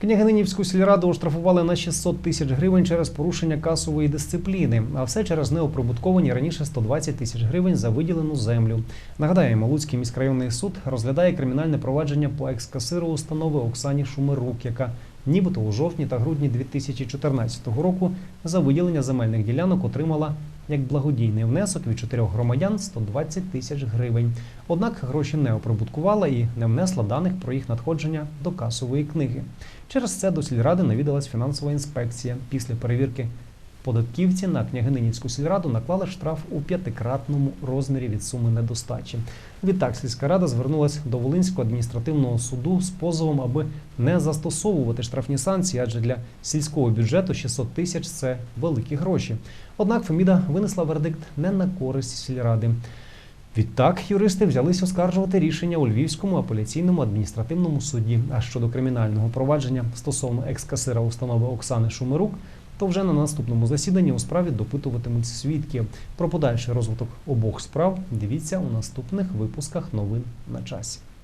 Княгининівську сільраду оштрафували на 600 тисяч гривень через порушення касової дисципліни, а все через неоприбутковані раніше 120 тисяч гривень за виділену землю. Нагадаємо, Луцький міськрайонний суд розглядає кримінальне провадження по екскасиру установи Оксані Шумирук, яка нібито у жовтні та грудні 2014 року за виділення земельних ділянок отримала як благодійний внесок від чотирьох громадян 120 тисяч гривень. Однак гроші не оприбуткувала і не внесла даних про їх надходження до касової книги. Через це до сільради навідалась фінансова інспекція. Після перевірки податківці на княгининівську сільраду наклали штраф у п'ятикратному розмірі від суми недостачі. Відтак сільська рада звернулася до Волинського адміністративного суду з позовом, аби не застосовувати штрафні санкції, адже для сільського бюджету 600 тисяч це великі гроші. Однак Феміда винесла вердикт не на користь сільради. Відтак юристи взялись оскаржувати рішення у Львівському апеляційному адміністративному суді. А щодо кримінального провадження стосовно екскасира установи Оксани Шумирук, то вже на наступному засіданні у справі допитуватимуть свідків. Про подальший розвиток обох справ дивіться у наступних випусках новин на часі.